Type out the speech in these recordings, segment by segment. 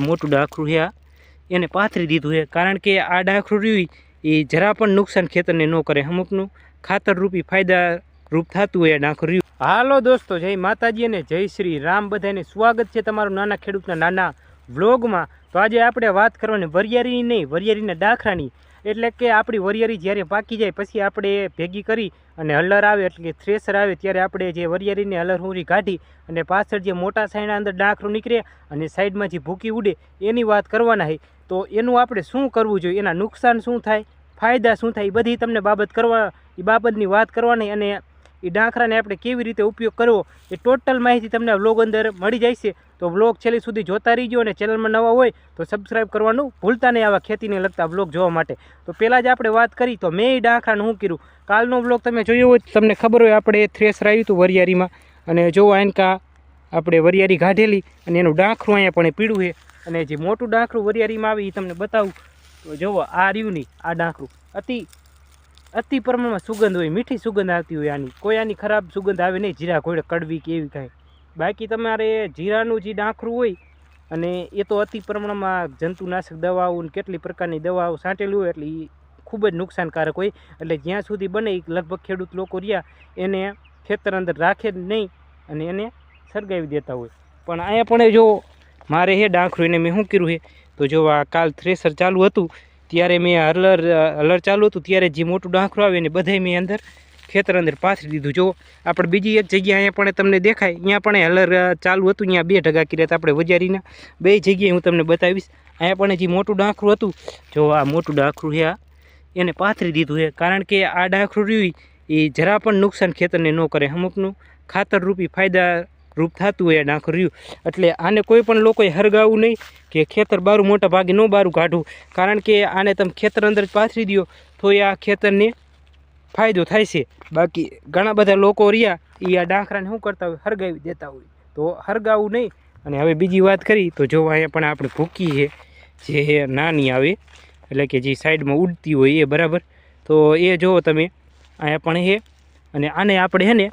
આ મોટું ડાખરું છે આ. એને પાથરી દીધું છે. કારણ કે આ ડાખરું રહ્યું એ જરા પણ નુકસાન ખેતરને ન કરે અમુકનું. ખાતરરૂપી ફાયદા રૂપ થતું હોય ડાખરું રહ્યું. હાલો દોસ્તો, જય માતાજી અને જય શ્રી રામ. બધાને સ્વાગત છે તમારું નાના ખેડૂતના નાના વ્લોગમાં. તો આજે આપણે વાત કરવાની વરિયારીની નહીં વરિયારીના ડાખરાની. એટલે કે આપણી વરિયારી જ્યારે પાકી જાય, પછી આપણે ભેગી કરી અને હલર આવે, એટલે કે થ્રેસર આવે, ત્યારે આપણે જે વરિયારીને હલર હુંરી કાઢી અને પાછળ જે મોટા સાઈના અંદર ડાખરું નીકળે અને સાઈડમાં જે ભૂકી ઉડે, એની વાત કરવાના હોય તો એનું આપણે શું કરવું જોઈએ? એના નુકસાન શું થાય? ફાયદા શું થાય? એ બધી તમને બાબત કરવા, એ બાબતની વાત કરવાની અને એ ડાંખરાને આપણે કેવી રીતે ઉપયોગ કરવો એ ટોટલ માહિતી તમને વ્લોગ અંદર મળી જાય છે. તો વ્લોગ છેલ્લી સુધી જોતા રહીજો અને ચેનલમાં નવા હોય તો સબસ્ક્રાઈબ કરવાનું ભૂલતા નહીં આવા ખેતીને લગતા વ્લોગ જોવા માટે. તો પહેલાં જ આપણે વાત કરી, તો મેં એ ડાંખરાનું શું કર્યું? કાલનો વ્લોગ તમે જોયો હોય તમને ખબર હોય આપણે થ્રેસ આવ્યું હતું વરિયારીમાં. અને જો આનકા આપણે વરિયાળી કાઢેલી અને એનું ડાંખરું અહીંયા પણ એ પીળું છે. અને જે મોટું ડાંખરું વરિયાળીમાં આવે એ તમને બતાવું. તો જુઓ, આ રહ્યું નહીં આ ડાંખરું. અતિ અતિ પ્રમાણમાં સુગંધ હોય, મીઠી સુગંધ આવતી હોય આની. કોઈ આની ખરાબ સુગંધ આવે નહીં, જીરા ઘોડે કડવી કે એવી કાંઈ. બાકી તમારે જીરાનું જે ડાંખરું હોય, અને એ તો અતિ પ્રમાણમાં જંતુનાશક દવાઓ ને કેટલી પ્રકારની દવાઓ છાંટેલી હોય, એટલે ખૂબ જ નુકસાનકારક હોય. એટલે જ્યાં સુધી બને લગભગ ખેડૂત લોકો રહ્યા, એને ખેતર અંદર રાખે જ નહીં, અને એને સળગાવી દેતા હોય. પણ અહીંયા પણ જો મારે હે ડાંખરું એને મેં શું કર્યું છે તો જો આ કાલ થ્રેસર ચાલુ હતું ત્યારે મેં હલર હલર ચાલુ હતું ત્યારે જે મોટું ડાંખરું આવે ને બધાય મેં અંદર ખેતર અંદર પાથરી દીધું. જો આપણે બીજી એક જગ્યા અહીંયા પણ તમને દેખાય અહીંયા પણ હલર અ, ચાલુ હતું અહીંયા બે ઢગા કર્યા આપણે વજારીના. બે જગ્યાએ હું તમને બતાવીશ અહીંયા પણ જે મોટું ડાંખરું હતું જો આ મોટું ડાંખરું છે આ એને પાથરી દીધું છે. કારણ કે આ ડાંખરું રહ્યું એ જરા પણ નુકસાન ખેતરને ન કરે અમુકનું ખાતર રૂપી ફાયદા રૂપ થતું આ ડાંખરું રહ્યું. એટલે આને કોઈ પણ લોકોએ હરગાવવું નહીં કે ખેતર બારું મોટા ભાગે ન બારું કાઢવું. કારણ કે આને તમે ખેતર અંદર જ પાથરી દો તો એ આ ખેતરને ફાયદો થાય છે. બાકી ઘણા બધા લોકો રહ્યા એ આ ડાંખરાને શું કરતા હોય? હરગાવી દેતા હોય. તો હરગાવવું નહીં. અને હવે બીજી વાત કરી, તો જો અહીંયા પણ આપણે ભૂકી છે, જે નાની આવે, એટલે કે જે સાઈડમાં ઉડતી હોય એ બરાબર. તો એ જુઓ તમે, અહીંયા પણ છે. અને આને આપણે છે ને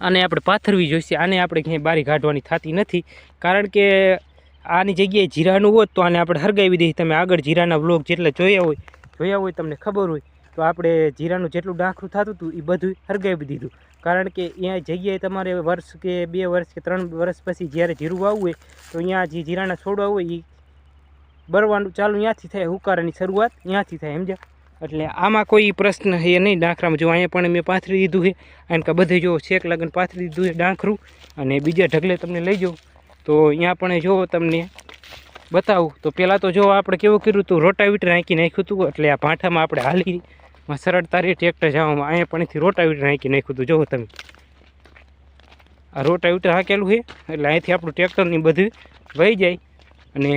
આને આપણે પાથરવી જોઈશે. આને આપણે ક્યાંય બારી કાઢવાની થતી નથી. કારણ કે આની જગ્યાએ જીરાનું હોત તો આને આપણે હરગાવી દઈએ. તમે આગળ જીરાના બ્લોક જેટલા જોયા હોય જોયા હોય તમને ખબર હોય, તો આપણે જીરાનું જેટલું ડાંખરું થતું હતું એ બધું હરગાવી દીધું. કારણ કે અહીંયા જગ્યાએ તમારે વર્ષ કે બે વર્ષ કે ત્રણ વર્ષ પછી જ્યારે જીરું વાવવું હોય, તો અહીંયા જે જીરાના છોડવા હોય એ બરવાનું ચાલુ ત્યાંથી થાય, હુકારાની શરૂઆત ત્યાંથી થાય, સમજ્યા? એટલે આમાં કોઈ પ્રશ્ન એ નહીં ડાંખરામાં. જો અહીંયા પણ મેં પાથરી દીધું છે કારણ કે બધે જો છેક લગ્ન પાથરી દીધું છે ડાંખરું, અને બીજા ઢગલે તમને લઈ જાઉં. તો અહીંયા પણ જો તમને બતાવું. તો પહેલાં તો જો આપણે કેવું કર્યું હતું, રોટાવીટર નાખી નાખ્યું હતું, એટલે આ ભાંઠામાં આપણે હાલી સરળતા રહે ટ્રેક્ટર જવામાં અહીંયા પણ અહીંથી રોટાવીટર નાખી નાખ્યું હતું. જુઓ તમે, આ રોટાવીટર હાકેલું છે એટલે અહીંથી આપણું ટ્રેક્ટરની બધું વહી જાય. અને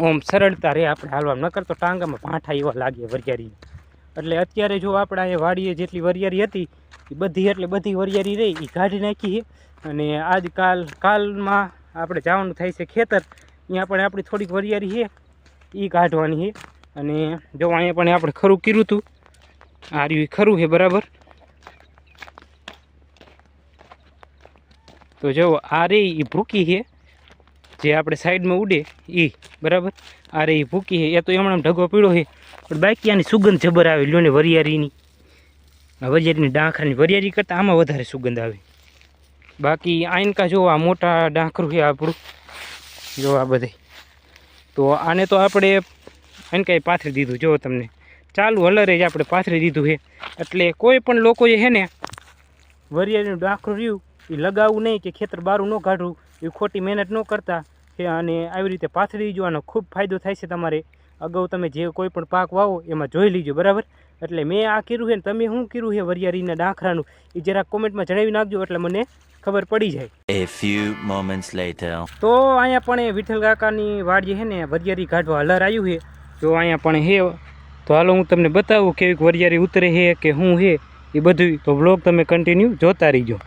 ઓમ સરળતા રહે આપણે હાલવા. નકર તો ટાંગામાં ભાંઠા એવા લાગે વરિયાળી. એટલે અત્યારે જો આપણે અહીંયા વાડીએ જેટલી વરિયાળી હતી એ બધી એટલે બધી વરિયાળી રહી. એ કાઢી નાખી અને આજ કાલ, કાલમાં આપણે જવાનું થાય છે ખેતર. અહીંયા પણ આપણી થોડીક વરિયાળી છે. એ કાઢવાની છે. અને જો અહીંયા પણ આપણે ખરું કર્યું હતું આ રહ્યું ખરું છે, બરાબર? તો જો આ રે એ ભૂકી છે. જે આપણે સાઈડમાં ઉડે એ બરાબર? આ રે એ ભૂકી છે એ તો એમણે ઢગો પીળો છે પણ બાકી આની સુગંધ જબર આવે, લ્યો ને વરિયાળીની આ વરિયાળીની ડાંખરાની. વરિયાળી કરતાં આમાં વધારે સુગંધ આવે. બાકી આઈનકા જો આ મોટા ડાંખરું છે આપણું, જો આ બધે. તો આને તો આપણે આનકાએ પાથરી દીધું, જો તમને. ચાલુ હલરે જ આપણે પાથરી દીધું છે એટલે કોઈ પણ લોકો જે છે ને વરિયાળીનું ડાંખરું રહ્યું, એ લગાવવું નહીં કે ખેતર બારું ન કાઢવું, એ ખોટી મહેનત ન કરતા. કે અને આવી રીતે પાથરી આનો ખૂબ ફાયદો થાય છે તમારે. અગાઉ તમે જે કોઈ પણ પાક વાવો એમાં જોઈ લીજો બરાબર? એટલે મેં આ કર્યું છે ને તમે શું કર્યું છે વરિયાળીના ડાંખરાનું? એ જરા કોમેન્ટમાં જણાવી નાખજો એટલે મને ખબર પડી જાય. A few moments later. તો અહીંયા પણ એ વિઠ્ઠલ કાકાની વાડી છે ને વરિયાળી કાઢવા હલર આવ્યું છે. જો અહીંયા પણ હે તો હાલો હું તમને બતાવું કેવીક વરિયાળી ઉતરે છે કે શું છે એ બધું તો બ્લોગ તમે કન્ટિન્યુ જોતા રહીજો.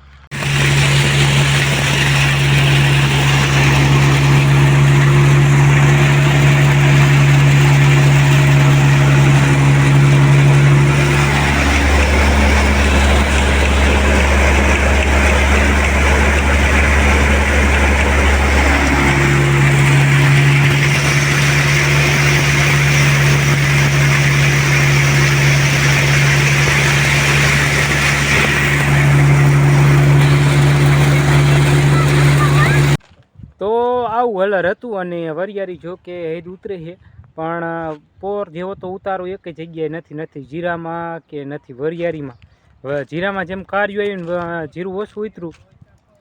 કલર હતું અને વરિયારી જો કે હેદ ઉતરે છે. પણ પોર જેવો તો ઉતારો એક જગ્યાએ નથી નથી જીરામાં કે નથી વરિયારીમાં જીરામાં જેમ કાર્યું આવ્યું જીરું ઓછું ઉતર્યું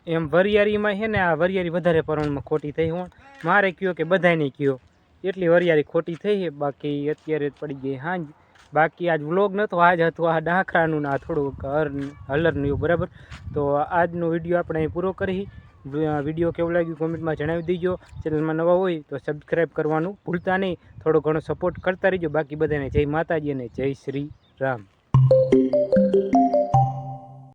એમ વરિયાળીમાં છે ને, આ વરિયારી વધારે પ્રમાણમાં ખોટી થઈ હોણ મારે કયો કે બધાને કયો. એટલી વરિયાળી ખોટી થઈ છે. બાકી અત્યારે પડી ગઈ હાંજ. બાકી આજ વ્લોગ નહોતો આજ હતું આ ડાખરાનું ને આ થોડુંક હર, હલરનું એવું બરાબર. તો આજનો વીડિયો આપણે અહીં પૂરો કરી વીડિયો કેવું લાગ્યું કોમેન્ટમાં જણાવી દેજો. ચેનલમાં નવા હોય તો સબસ્ક્રાઈબ કરવાનું ભૂલતા નહીં. થોડો ઘણો સપોર્ટ કરતા રહીજો. બાકી બધાને જય માતાજી અને જય શ્રી રામ.